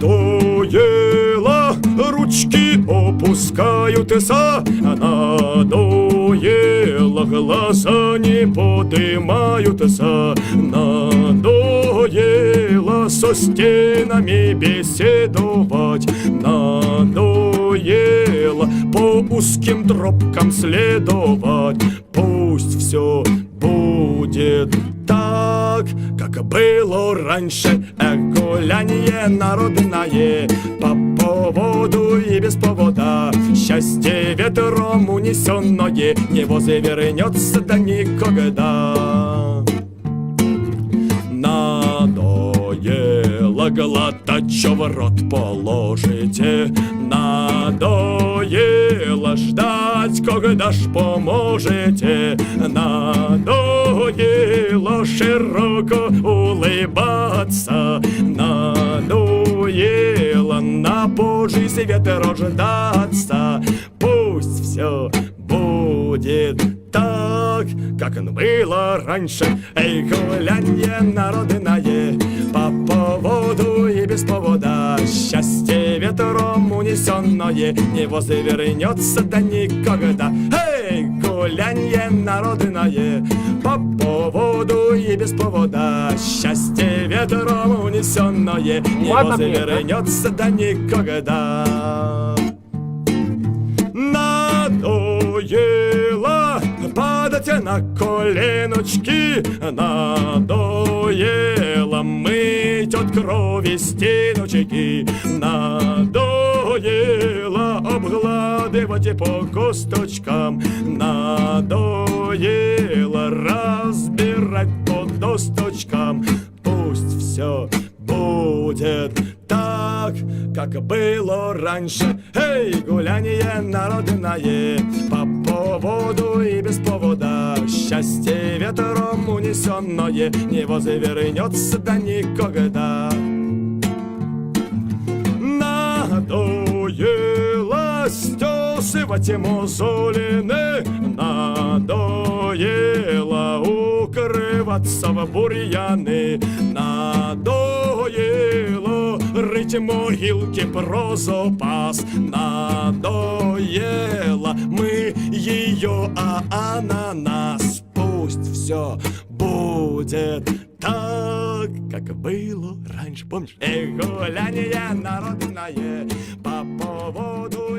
надоело, ручки опускаются, надоело, глаза не поднимаются, надоело со стенами беседовать, надоело по узким тропкам следовать, пусть все будет так, как было раньше, эх, гулянье народное по поводу и без повода. Счастье ветром унесенное не возвернется до никогда. Надоело глотать, что в рот положите Надоело ждать, когда ж поможете. Надоело широко улыбаться. Надоело на Божий свет рождаться Пусть все будет так, как оно было раньше. Эй, гулянье народное без повода Счастье ветром унесенное Не возвернется до никогда. Эй, гулянье народное По поводу и без повода. Счастье ветром унесенное Не Ладно, мне, да? возвернется до никогда. Надоело падать на коленочки мыть от крови стеночки Надоело обгладывать по косточкам. Надоело разбирать по досточкам. Пусть все будет так, как было раньше. Эй, гуляние народное По поводу и без повода. Счастье ветром унесенное Не возвернется до никогда стесывать мозолины Надоело укрываться в бурьяны. Надоело рыть могилки про запас Надоело мы ее, а она нас. Пусть все будет так, как было раньше. Помнишь? Эх, гуляние народное По поводу